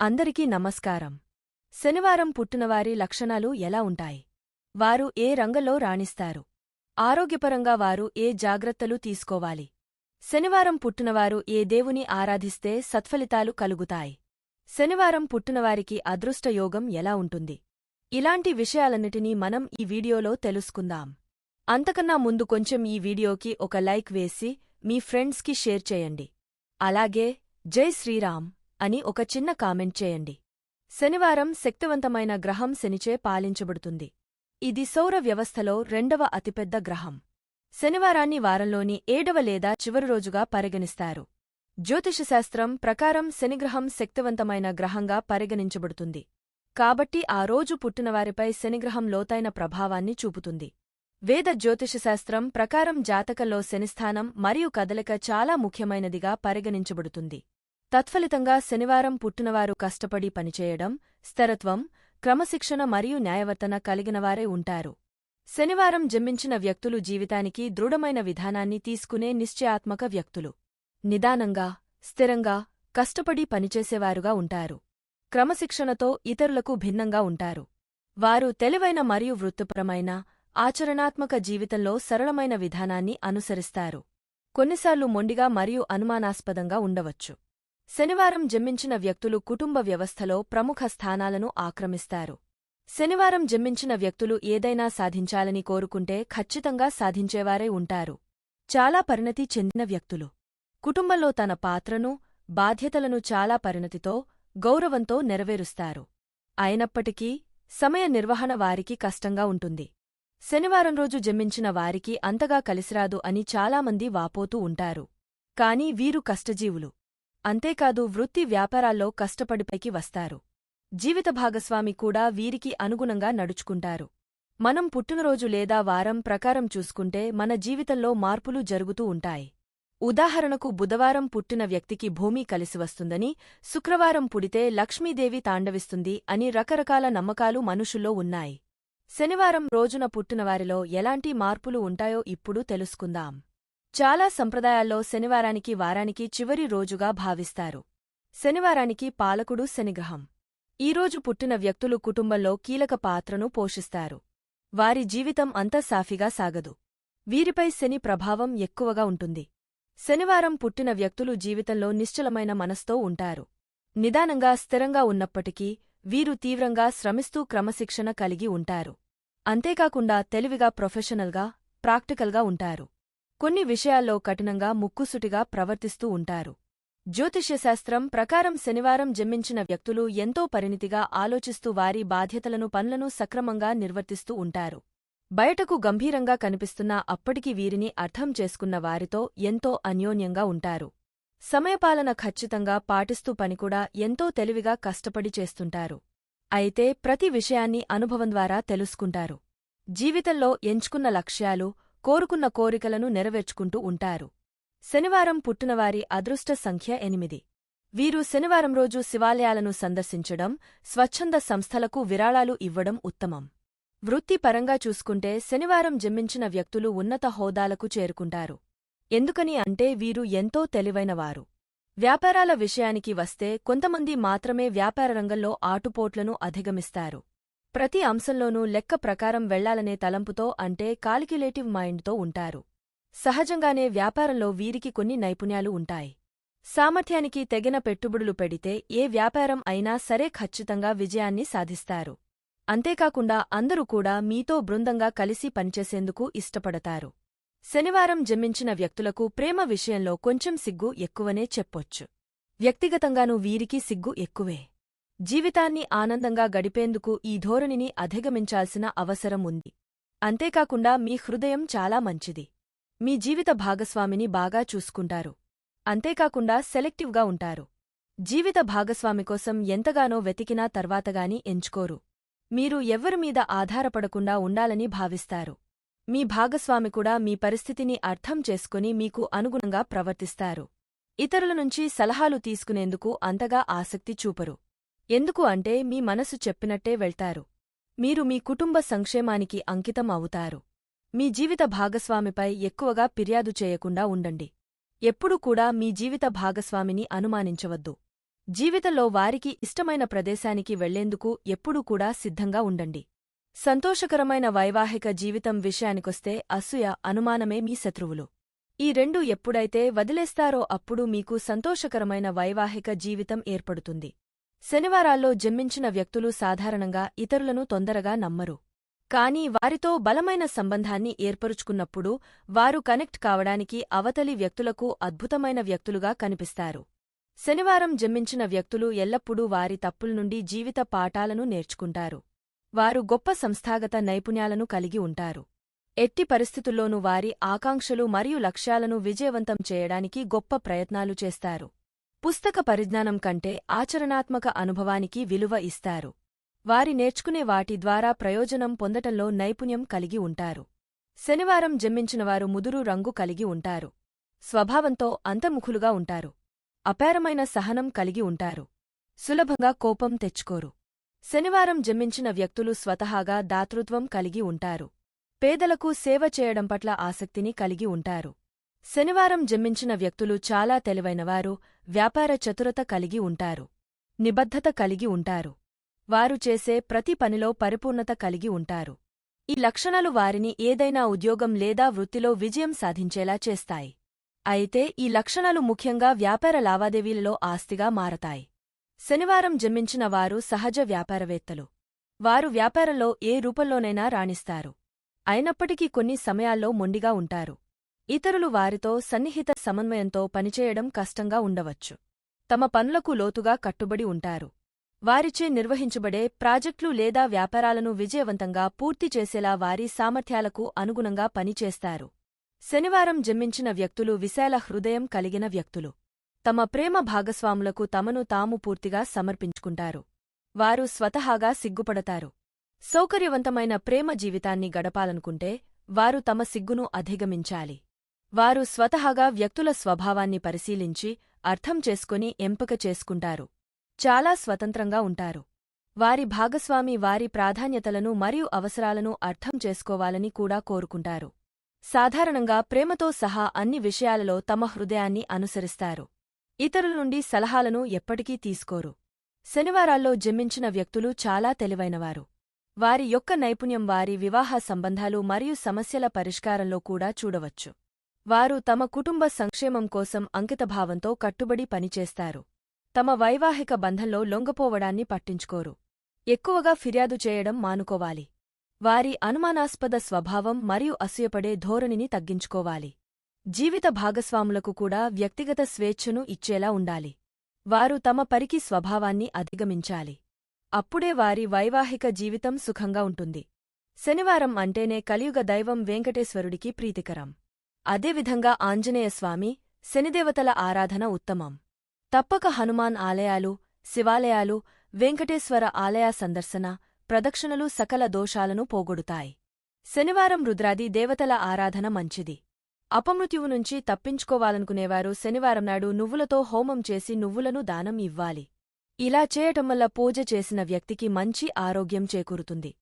అందరికీ నమస్కారం. శనివారం పుట్టినవారి లక్షణాలు ఎలా ఉంటాయి? వారు ఏ రంగంలో రాణిస్తారు? ఆరోగ్యపరంగా వారు ఏ జాగ్రత్తలు తీసుకోవాలి? శనివారం పుట్టినవారు ఏ దేవుని ఆరాధిస్తే సత్ఫలితాలు కలుగుతాయి? శనివారం పుట్టినవారికి అదృష్టయోగం ఎలా ఉంటుంది? ఇలాంటి విషయాలన్నిటినీ మనం ఈ వీడియోలో తెలుసుకుందాం. అంతకన్నా ముందు కొంచెం ఈ వీడియోకి ఒక లైక్ వేసి మీ ఫ్రెండ్స్కి షేర్ చేయండి. అలాగే జై శ్రీరామ్! అని ఒక చిన్న కామెంట్ చేయండి. శనివారం శక్తివంతమైన గ్రహం శనిచే పాలించబడుతుంది. ఇది సౌర వ్యవస్థలో రెండవ అతిపెద్ద గ్రహం. శనివారాన్ని వారంలోని ఏడవ లేదా చివరి రోజుగా పరిగణిస్తారు. జ్యోతిషశాస్త్రం ప్రకారం శనిగ్రహం శక్తివంతమైన గ్రహంగా పరిగణించబడుతుంది. కాబట్టి ఆ రోజు పుట్టినవారిపై శనిగ్రహం లోతైన ప్రభావాన్ని చూపుతుంది. వేద జ్యోతిషశాస్త్రం ప్రకారం జాతకంలో శనిస్థానం మరియు కదలిక చాలా ముఖ్యమైనదిగా పరిగణించబడుతుంది. తత్ఫలితంగా శనివారం పుట్టినవారు కష్టపడి పనిచేయడం స్థిరత్వం క్రమశిక్షణ మరియు న్యాయవర్తన కలిగినవారే ఉంటారు. శనివారం జన్మించిన వ్యక్తులు జీవితానికి దృఢమైన విధానాన్ని తీసుకునే నిశ్చయాత్మక వ్యక్తులు. నిదానంగా స్థిరంగా కష్టపడి పనిచేసేవారుగా ఉంటారు. క్రమశిక్షణతో ఇతరులకు భిన్నంగా ఉంటారు. వారు తెలివైన మరియు వృత్తిపరమైన ఆచరణాత్మక జీవితంలో సరళమైన విధానాన్ని అనుసరిస్తారు. కొన్నిసార్లు మొండిగా మరియు అనుమానాస్పదంగా ఉండవచ్చు. శనివారం జన్మించిన వ్యక్తులు కుటుంబ వ్యవస్థలో ప్రముఖ స్థానాలను ఆక్రమిస్తారు. శనివారం జన్మించిన వ్యక్తులు ఏదైనా సాధించాలని కోరుకుంటే ఖచ్చితంగా సాధించేవారే ఉంటారు. చాలా పరిణతి చెందిన వ్యక్తులు. కుటుంబంలో తన పాత్రను బాధ్యతలను చాలా పరిణతితో గౌరవంతో నెరవేరుస్తారు. అయినప్పటికీ సమయ నిర్వహణ వారికి కష్టంగా ఉంటుంది. శనివారం రోజు జన్మించిన వారికి అంతగా కలిసిరాదు అని చాలామంది వాపోతూ ఉంటారు. కాని వీరు కష్టజీవులు. అంతేకాదు వృత్తి వ్యాపారాల్లో కష్టపడిపైకి వస్తారు. జీవిత భాగస్వామి కూడా వీరికి అనుగుణంగా నడుచుకుంటారు. మనం పుట్టినరోజు లేదా వారం ప్రకారం చూసుకుంటే మన జీవితంలో మార్పులు జరుగుతూ ఉంటాయి. ఉదాహరణకు బుధవారం పుట్టిన వ్యక్తికి భూమి కలిసివస్తుందని శుక్రవారం పుడితే లక్ష్మీదేవి తాండవిస్తుంది అని రకరకాల నమ్మకాలు మనుషుల్లో ఉన్నాయి. శనివారం రోజున పుట్టినవారిలో ఎలాంటి మార్పులు ఉంటాయో ఇప్పుడు తెలుసుకుందాం. చాలా సంప్రదాయాల్లో శనివారానికి వారానికి చివరి రోజుగా భావిస్తారు. శనివారానికి పాలకుడు శనిగ్రహం. ఈరోజు పుట్టిన వ్యక్తులు కుటుంబంలో కీలక పాత్రను పోషిస్తారు. వారి జీవితం అంత సాఫీగా సాగదు. వీరిపై శని ప్రభావం ఎక్కువగా ఉంటుంది. శనివారం పుట్టిన వ్యక్తులు జీవితంలో నిశ్చలమైన మనస్తో ఉంటారు. నిదానంగా స్థిరంగా ఉన్నప్పటికీ వీరు తీవ్రంగా శ్రమిస్తూ క్రమశిక్షణ కలిగి ఉంటారు. అంతేకాకుండా తెలివిగా ప్రొఫెషనల్గా ప్రాక్టికల్గా ఉంటారు. కొన్ని విషయాల్లో కఠినంగా ముక్కుసుటిగా ప్రవర్తిస్తూ ఉంటారు. జ్యోతిష్యశాస్త్రం ప్రకారం శనివారం జన్మించిన వ్యక్తులు ఎంతో పరిణితిగా ఆలోచిస్తూ వారి బాధ్యతలను పనులను సక్రమంగా నిర్వర్తిస్తూ ఉంటారు. బయటకు గంభీరంగా కనిపిస్తున్నా అప్పటికి వీరిని అర్థం చేసుకున్న వారితో ఎంతో అన్యోన్యంగా ఉంటారు. సమయపాలన ఖచ్చితంగా పాటిస్తూ పనికూడా ఎంతో తెలివిగా కష్టపడి చేస్తుంటారు. అయితే ప్రతి విషయాన్ని అనుభవం ద్వారా తెలుసుకుంటారు. జీవితంలో ఎంచుకున్న లక్ష్యాలు కోరుకున్న కోరికలను నెరవేర్చుకుంటూ ఉంటారు. శనివారం పుట్టినవారి అదృష్ట సంఖ్య ఎనిమిది. వీరు శనివారం రోజు శివాలయాలను సందర్శించడం స్వచ్ఛంద సంస్థలకు విరాళాలు ఇవ్వడం ఉత్తమం. వృత్తిపరంగా చూసుకుంటే శనివారం జన్మించిన వ్యక్తులు ఉన్నత హోదాలకు చేరుకుంటారు. ఎందుకని అంటే వీరు ఎంతో తెలివైనవారు. వ్యాపారాల విషయానికి వస్తే కొంతమంది మాత్రమే వ్యాపార రంగంలో ఆటుపోట్లను అధిగమిస్తారు. ప్రతి అంశంలోనూ లెక్క ప్రకారం వెళ్ళాలనే తలంపుతో అంటే కాలిక్యులేటివ్ మైండ్తో ఉంటారు. సహజంగానే వ్యాపారంలో వీరికి కొన్ని నైపుణ్యాలు ఉంటాయి. సామర్థ్యానికి తెగిన పెట్టుబడులు పెడితే ఏ వ్యాపారం అయినా సరే ఖచ్చితంగా విజయాన్ని సాధిస్తారు. అంతేకాకుండా అందరూ కూడా మీతో బృందంగా కలిసి పనిచేసేందుకు ఇష్టపడతారు. శనివారం జన్మించిన వ్యక్తులకు ప్రేమ విషయంలో కొంచెం సిగ్గు ఎక్కువనే చెప్పొచ్చు. వ్యక్తిగతంగానూ వీరికి సిగ్గు ఎక్కువే. జీవితాన్ని ఆనందంగా గడిపేందుకు ఈ ధోరణిని అధిగమించాల్సిన అవసరం ఉంది. అంతేకాకుండా మీ హృదయం చాలా మంచిది. మీ జీవిత భాగస్వామిని బాగా చూసుకుంటారు. అంతేకాకుండా సెలెక్టివ్గా ఉంటారు. జీవిత భాగస్వామి కోసం ఎంతగానో వెతికినా తర్వాతగాని ఎంచుకోరు. మీరు ఎవ్వరిమీద ఆధారపడకుండా ఉండాలని భావిస్తారు. మీ భాగస్వామి కూడా మీ పరిస్థితిని అర్థం చేసుకుని మీకు అనుగుణంగా ప్రవర్తిస్తారు. ఇతరుల నుంచి సలహాలు తీసుకునేందుకు అంతగా ఆసక్తి చూపరు. ఎందుకు అంటే మీ మనసు చెప్పినట్టే వెళ్తారు. మీరు మీ కుటుంబ సంక్షేమానికి అంకితం అవుతారు. మీ జీవిత భాగస్వామిపై ఎక్కువగా ఫిర్యాదు చేయకుండా ఉండండి. ఎప్పుడూ కూడా మీ జీవిత భాగస్వామిని అనుమానించవద్దు. జీవితంలో వారికి ఇష్టమైన ప్రదేశానికి వెళ్ళేందుకు ఎప్పుడూ కూడా సిద్ధంగా ఉండండి. సంతోషకరమైన వైవాహిక జీవితం విషయానికొస్తే అసూయ అనుమానమే మీ శత్రువులు. ఈ రెండు ఎప్పుడైతే వదిలేస్తారో అప్పుడు మీకు సంతోషకరమైన వైవాహిక జీవితం ఏర్పడుతుంది. శనివారాల్లో జన్మించిన వ్యక్తులు సాధారణంగా ఇతరులను తొందరగా నమ్మరు. కానీ వారితో బలమైన సంబంధాన్ని ఏర్పరుచుకున్నప్పుడు వారు కనెక్ట్ కావడానికి అవతలి వ్యక్తులకు అద్భుతమైన వ్యక్తులుగా కనిపిస్తారు. శనివారం జన్మించిన వ్యక్తులు ఎల్లప్పుడూ వారి తప్పుల నుండి జీవిత పాఠాలను నేర్చుకుంటారు. వారు గొప్ప సంస్థాగత నైపుణ్యాలను కలిగి ఉంటారు. ఎట్టి పరిస్థితుల్లోనూ వారి ఆకాంక్షలు మరియు లక్ష్యాలను విజయవంతం చేయడానికి గొప్ప ప్రయత్నాలు చేస్తారు. పుస్తక పరిజ్ఞానం కంటే ఆచరణాత్మక అనుభవానికి విలువ ఇస్తారు. వారి నేర్చుకునే వాటి ద్వారా ప్రయోజనం పొందటంలో నైపుణ్యం కలిగి ఉంటారు. శనివారం జన్మించినవారు ముదురు రంగు కలిగి ఉంటారు. స్వభావంతో అంతర్ముఖులుగా ఉంటారు. అపారమైన సహనం కలిగి ఉంటారు. సులభంగా కోపం తెచ్చుకోరు. శనివారం జన్మించిన వ్యక్తులు స్వతహాగా దాతృత్వం కలిగి ఉంటారు. పేదలకు సేవ చేయడం పట్ల ఆసక్తిని కలిగి ఉంటారు. శనివారం జన్మించిన వ్యక్తులు చాలా తెలివైనవారు వ్యాపార చతురత కలిగి ఉంటారు నిబద్ధత కలిగి ఉంటారు. వారు చేసే ప్రతి పనిలో పరిపూర్ణత కలిగి ఉంటారు. ఈ లక్షణాలు వారిని ఏదైనా ఉద్యోగం లేదా వృత్తిలో విజయం సాధించేలా చేస్తాయి. అయితే ఈ లక్షణాలు ముఖ్యంగా వ్యాపార లావాదేవీలలో ఆస్తిగా మారతాయి. శనివారం జన్మించిన వారు సహజ వ్యాపారవేత్తలు. వారు వ్యాపారంలో ఏ రూపంలోనైనా రాణిస్తారు. అయినప్పటికీ కొన్ని సమయాల్లో మొండిగా ఉంటారు. ఇతరులు వారితో సన్నిహిత సమన్వయంతో పనిచేయడం కష్టంగా ఉండవచ్చు. తమ పనులకు లోతుగా కట్టుబడి ఉంటారు. వారిచే నిర్వహించబడే ప్రాజెక్టులు లేదా వ్యాపారాలను విజయవంతంగా పూర్తి చేసేలా వారి సామర్థ్యాలకు అనుగుణంగా పనిచేస్తారు. శనివారం జన్మించిన వ్యక్తులు విశాల హృదయం కలిగిన వ్యక్తులు. తమ ప్రేమ భాగస్వాములకు తమను తాము పూర్తిగా సమర్పించుకుంటారు. వారు స్వతహాగా సిగ్గుపడతారు. సౌకర్యవంతమైన ప్రేమ జీవితాన్ని గడపాలనుకుంటే వారు తమ సిగ్గును అధిగమించాలి. వారు స్వతహాగా వ్యక్తుల స్వభావాన్ని పరిశీలించి అర్థం చేసుకుని ఎంపిక చేసుకుంటారు. చాలా స్వతంత్రంగా ఉంటారు. వారి భాగస్వామి వారి ప్రాధాన్యతలను మరియు అవసరాలను అర్థం చేసుకోవాలని కూడా కోరుకుంటారు. సాధారణంగా ప్రేమతో సహా అన్ని విషయాలలో తమ హృదయాన్ని అనుసరిస్తారు. ఇతరుల నుండి సలహాలను ఎప్పటికీ తీసుకోరు. శనివారాల్లో జన్మించిన వ్యక్తులు చాలా తెలివైనవారు. వారి యొక్క నైపుణ్యం వారి వివాహ సంబంధాలు మరియు సమస్యల పరిష్కారంలో కూడా చూడవచ్చు. వారు తమ కుటుంబ సంక్షేమం కోసం అంకితభావంతో కట్టుబడి పనిచేస్తారు. తమ వైవాహిక బంధంలో లొంగపోవడాన్ని పట్టించుకోరు. ఎక్కువగా ఫిర్యాదు చేయడం మానుకోవాలి. వారి అనుమానాస్పద స్వభావం మరియు అసూయపడే ధోరణిని తగ్గించుకోవాలి. జీవిత భాగస్వాములకు కూడా వ్యక్తిగత స్వేచ్ఛను ఇచ్చేలా ఉండాలి. వారు తమ పరికి స్వభావాన్ని అధిగమించాలి. అప్పుడే వారి వైవాహిక జీవితం సుఖంగా ఉంటుంది. శనివారం అంటేనే కలియుగ దైవం వెంకటేశ్వరుడికి ప్రీతికరం. అదేవిధంగా ఆంజనేయస్వామి శనిదేవతల ఆరాధన ఉత్తమం. తప్పక హనుమాన్ ఆలయాలు శివాలయాలు వెంకటేశ్వర ఆలయ సందర్శన ప్రదక్షిణలు సకల దోషాలను పోగొడుతాయి. శనివారం రుద్రాది దేవతల ఆరాధన మంచిది. అపమృత్యువు నుంచి తప్పించుకోవాలనుకునేవారు శనివారం నాడు నువ్వులతో హోమం చేసి నువ్వులను దానం ఇవ్వాలి. ఇలా చేయటం వల్ల పూజ చేసిన వ్యక్తికి మంచి ఆరోగ్యం చేకూరుతుంది.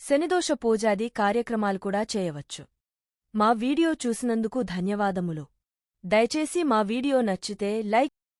శనిదోష పూజాది కార్యక్రమాలు కూడా చేయవచ్చు. మా వీడియో చూసినందుకు ధన్యవాదములు. దయచేసి మా వీడియో నచ్చితే లైక్